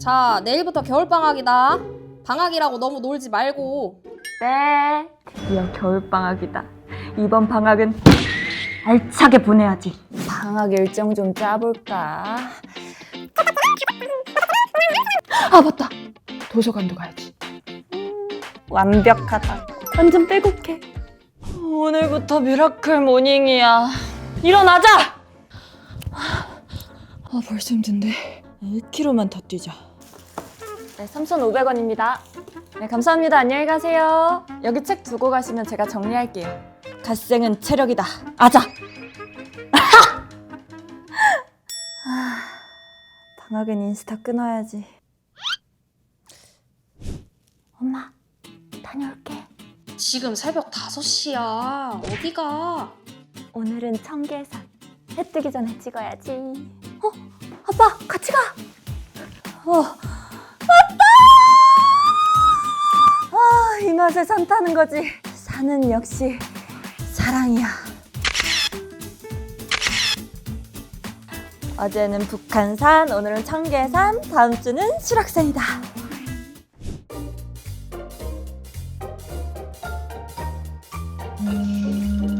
자, 내일부터 겨울방학이다. 방학이라고 너무 놀지 말고. 네, 드디어 겨울방학이다. 이번 방학은 알차게 보내야지. 방학 일정 좀 짜볼까? 아, 맞다. 도서관도 가야지. 음, 완벽하다. 완전 빼곡해. 오늘부터 미라클 모닝이야. 일어나자! 아, 벌써 힘든데. 1km만 더 뛰자. 네, 3,500원입니다. 네, 감사합니다. 안녕히 가세요. 여기 책 두고 가시면 제가 정리할게요. 갓생은 체력이다. 아자! 아, 방학엔 인스타 끊어야지. 엄마, 다녀올게. 지금 새벽 5시야. 어디가? 오늘은 청계산. 해 뜨기 전에 찍어야지. 어? 아빠, 같이 가! 어, 맛에 산 타는 거지. 산은 역시 사랑이야. 어제는 북한산, 오늘은 청계산, 다음 주는 실학산이다. 음,